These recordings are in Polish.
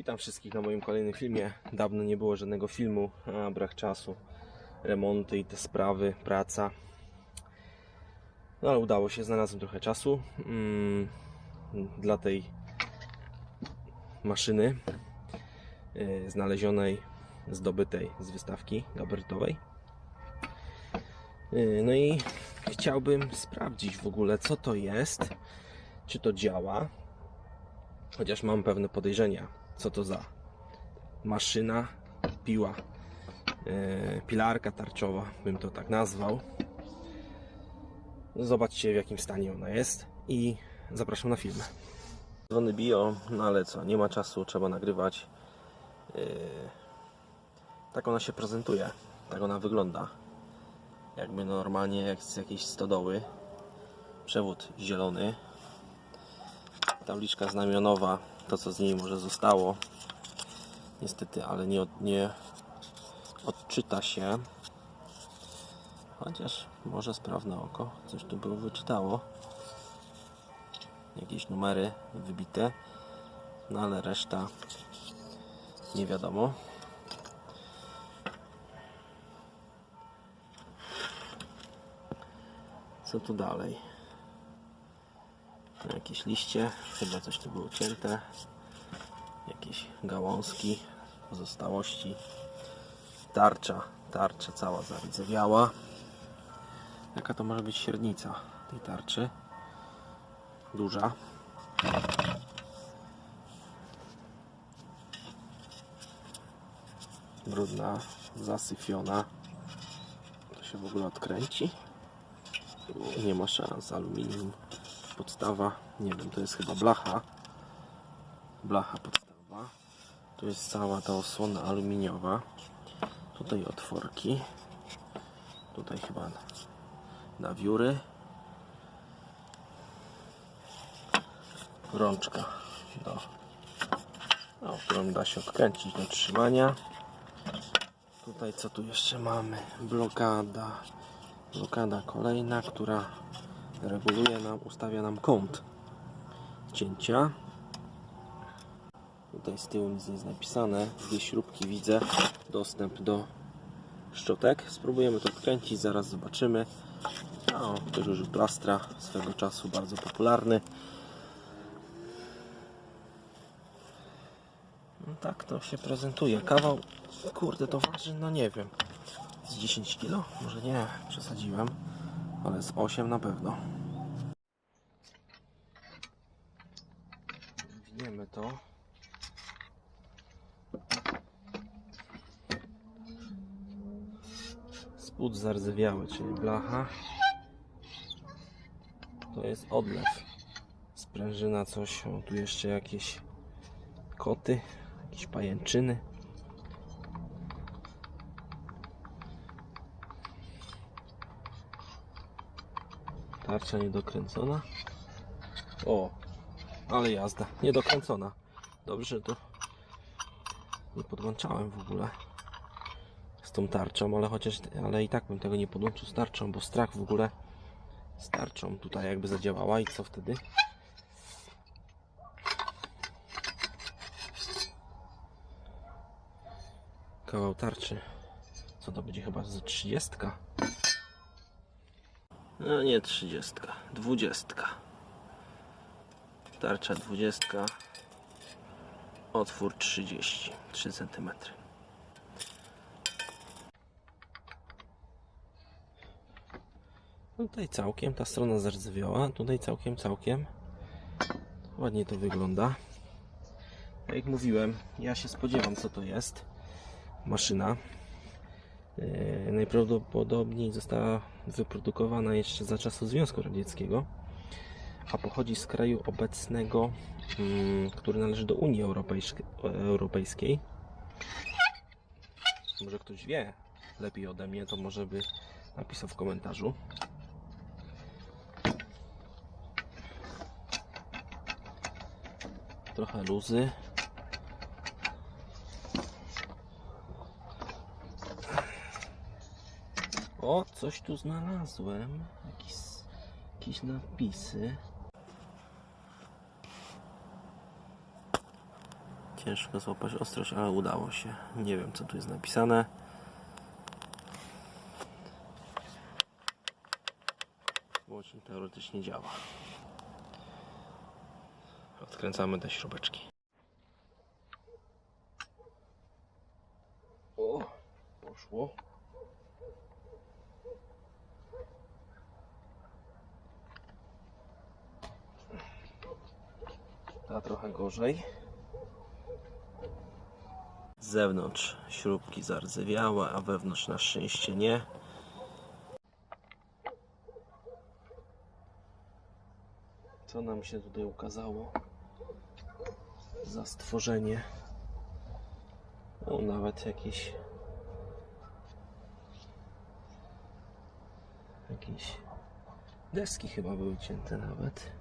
Witam wszystkich na moim kolejnym filmie. Dawno nie było żadnego filmu, a brak czasu. Remonty i te sprawy, praca. No ale udało się, znalazłem trochę czasu mm, dla tej maszyny y, znalezionej, zdobytej z wystawki gabarytowej. Y, no i chciałbym sprawdzić w ogóle co to jest, czy to działa, chociaż mam pewne podejrzenia, co to za maszyna, piła, e, pilarka tarczowa, bym to tak nazwał. Zobaczcie w jakim stanie ona jest i zapraszam na film. Dzwony bio, no ale co, nie ma czasu, trzeba nagrywać. E, tak ona się prezentuje, tak ona wygląda. Jakby normalnie jak z jakiejś stodoły. Przewód zielony, tabliczka znamionowa, to co z niej może zostało. Niestety, ale nie, od, nie odczyta się. Chociaż może sprawne oko coś tu było wyczytało. Jakieś numery wybite, no ale reszta nie wiadomo. Co tu dalej? Jakieś liście, chyba coś tu było cięte. Jakieś gałązki, pozostałości. Tarcza, tarcza cała zardzewiała. Jaka to może być średnica tej tarczy? Duża. Brudna, zasyfiona. To się w ogóle odkręci? Nie ma szans, aluminium podstawa, nie wiem, to jest chyba blacha. Blacha podstawa. Tu jest cała ta osłona aluminiowa. Tutaj otworki. Tutaj chyba nawióry. Rączka do, no, którą da się odkręcić do trzymania. Tutaj co tu jeszcze mamy? Blokada. Blokada kolejna, która reguluje nam, ustawia nam kąt cięcia. Tutaj z tyłu nic nie jest napisane. Dwie śrubki widzę. Dostęp do szczotek. Spróbujemy to odkręcić, zaraz zobaczymy. O, też użył plastra swego czasu, bardzo popularny. No tak to się prezentuje. Kawał, kurde, to waży, no nie wiem, z 10 kg? Może nie, przesadziłem ale z 8 na pewno. Winiemy to. Spód zardzewiały, czyli blacha. To jest odlew. Sprężyna coś, o tu jeszcze jakieś koty, jakieś pajęczyny. Tarcza niedokręcona. O, ale jazda, niedokręcona. Dobrze, że to nie podłączałem w ogóle z tą tarczą, ale chociaż, ale i tak bym tego nie podłączył z tarczą, bo strach w ogóle z tarczą tutaj jakby zadziałała i co wtedy? Kawał tarczy. Co to będzie chyba z 30? No nie 30, 20. Tarcza 20. Otwór 30, 3 cm. Tutaj całkiem ta strona zardzewiała, tutaj całkiem, całkiem ładnie to wygląda. Tak jak mówiłem, ja się spodziewam co to jest. Maszyna. E, najprawdopodobniej została wyprodukowana jeszcze za czasów Związku Radzieckiego, a pochodzi z kraju obecnego, mm, który należy do Unii Europejskiej. Europejskiej. Może ktoś wie lepiej ode mnie, to może by napisał w komentarzu. Trochę luzy. O, coś tu znalazłem. Jakieś, jakieś napisy. Ciężko złapać ostrość, ale udało się. Nie wiem, co tu jest napisane. Łącznik teoretycznie działa. Odkręcamy te śrubeczki. O, poszło. Ta trochę Z zewnątrz śrubki zardzewiałe, a wewnątrz na szczęście nie. Co nam się tutaj ukazało? Za stworzenie. O, nawet jakieś. Jakieś deski chyba były cięte nawet.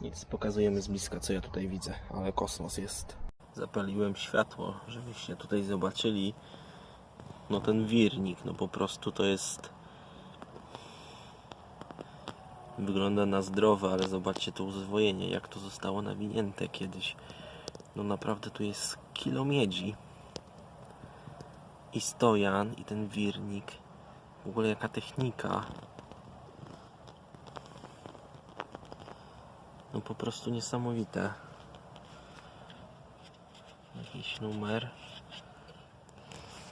Nic, pokazujemy z bliska, co ja tutaj widzę, ale kosmos jest. Zapaliłem światło, żebyście tutaj zobaczyli. No ten wirnik, no po prostu to jest. Wygląda na zdrowe, ale zobaczcie to uzwojenie, jak to zostało nawinięte kiedyś. No naprawdę tu jest kilo miedzi. I stojan, i ten wirnik. W ogóle jaka technika. No po prostu niesamowite. Jakiś numer.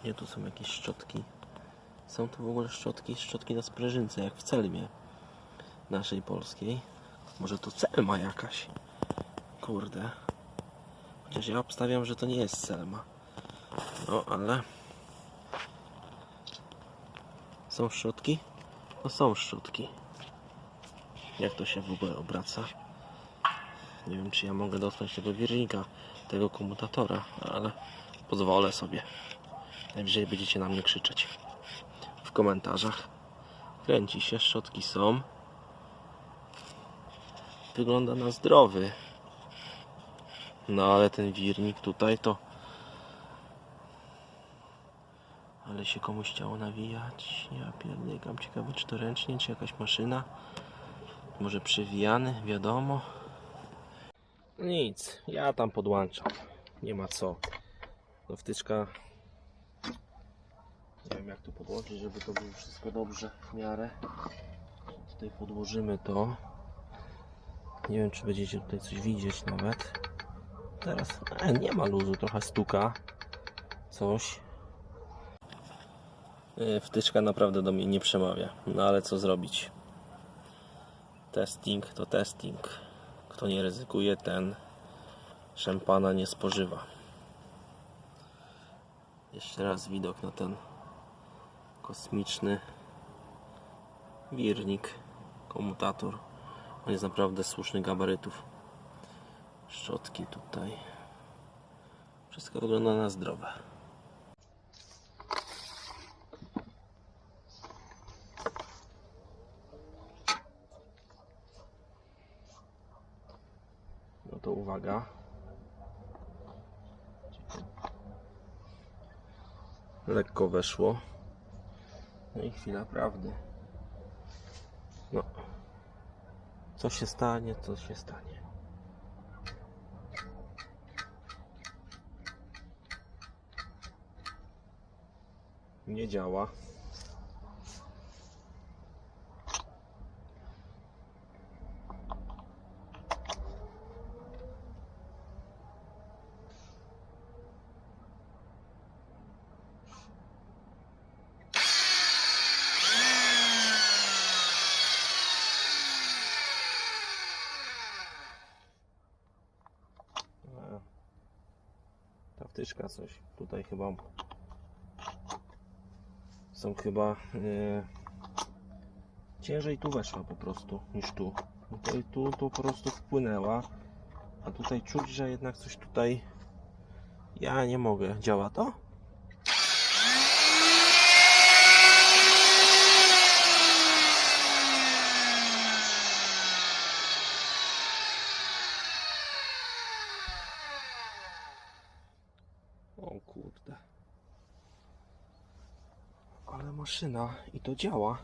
Nie, tu są jakieś szczotki. Są tu w ogóle szczotki, szczotki na sprężynce, jak w Celmie naszej polskiej. Może to Selma jakaś. Kurde. Chociaż ja obstawiam, że to nie jest Selma. No, ale... Są szczotki? No są szczotki. Jak to się w ogóle obraca? Nie wiem, czy ja mogę dotknąć tego wirnika, tego komutatora, ale pozwolę sobie. Najwyżej będziecie na mnie krzyczeć w komentarzach. Kręci się, szczotki są. Wygląda na zdrowy. No ale ten wirnik tutaj to. Ale się komuś chciało nawijać. Ja pierdykam. Ciekawe czy to ręcznie, czy jakaś maszyna. Może przewijany, wiadomo. Nic, ja tam podłączam. Nie ma co. No wtyczka. Nie wiem jak tu podłożyć, żeby to było wszystko dobrze w miarę. Tutaj podłożymy to. Nie wiem czy będziecie tutaj coś widzieć nawet. Teraz e, nie ma luzu, trochę stuka. Coś. E, Wtyczka naprawdę do mnie nie przemawia. No ale co zrobić? Testing to testing. Kto nie ryzykuje, ten szampana nie spożywa. Jeszcze raz widok na ten kosmiczny wirnik, komutator. On jest naprawdę słusznych gabarytów. Szczotki tutaj. Wszystko wygląda na zdrowe. To uwaga. Lekko weszło. No i chwila prawdy. No. Co się stanie, co się stanie. Nie działa. E, Ta wtyczka coś tutaj chyba są chyba e, ciężej tu weszła po prostu niż tu. Tutaj tu to po prostu wpłynęła, a tutaj czuć, że jednak coś tutaj ja nie mogę. Działa to? O kurde. Ale maszyna i to działa.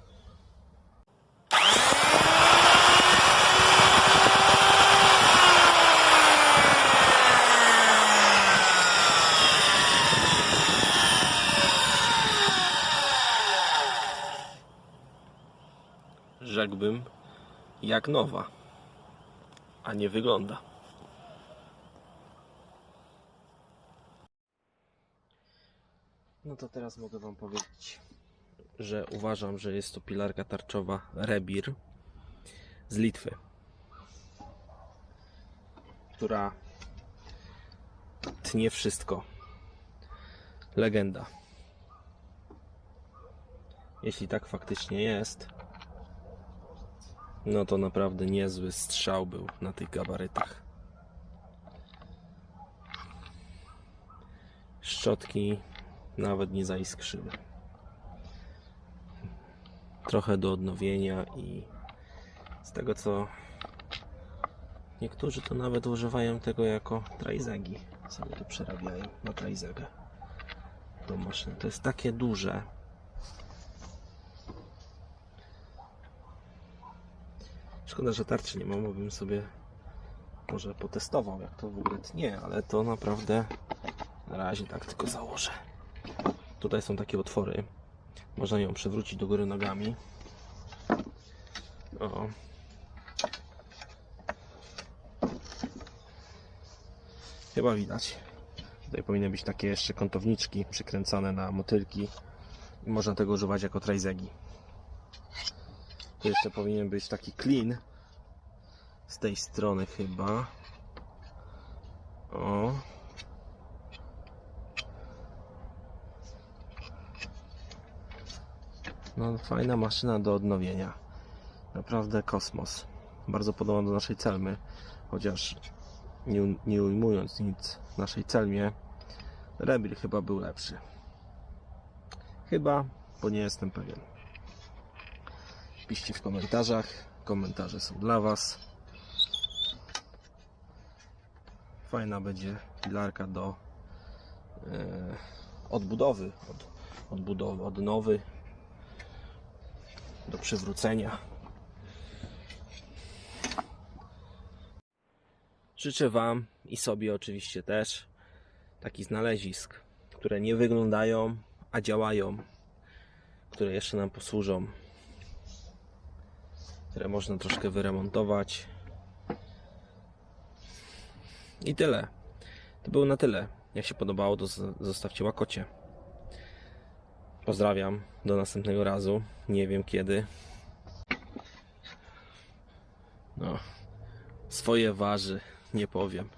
Rzekłbym, jak nowa, a nie wygląda. No to teraz mogę Wam powiedzieć, że uważam, że jest to pilarka tarczowa Rebir z Litwy, która tnie wszystko. Legenda. Jeśli tak faktycznie jest, no to naprawdę niezły strzał był na tych gabarytach. Szczotki nawet nie zaiskrzyły. Trochę do odnowienia i z tego co niektórzy to nawet używają tego jako trajzegi. Sobie to przerabiają na trajzegę. Do maszyny. To jest takie duże. Szkoda, że tarczy nie mam, bo bym sobie może potestował jak to w ogóle tnie, ale to naprawdę na razie tak tylko założę. Tutaj są takie otwory. Można ją przewrócić do góry nogami. O. Chyba widać. Tutaj powinny być takie jeszcze kątowniczki przykręcane na motylki. I można tego używać jako trajzegi. Tu jeszcze powinien być taki clean z tej strony chyba. O. No, fajna maszyna do odnowienia. Naprawdę kosmos. Bardzo podobna do naszej celmy, chociaż nie, nie ujmując nic naszej celmie, Rebil chyba był lepszy. Chyba, bo nie jestem pewien. Piszcie w komentarzach. Komentarze są dla Was. Fajna będzie pilarka do e, odbudowy, od, odbudowy, odnowy, do przywrócenia. Życzę Wam i sobie oczywiście też takich znalezisk, które nie wyglądają, a działają, które jeszcze nam posłużą, które można troszkę wyremontować. I tyle. To było na tyle. Jak się podobało, to zostawcie łakocie. Pozdrawiam. Do następnego razu. Nie wiem kiedy. No. Swoje waży. Nie powiem.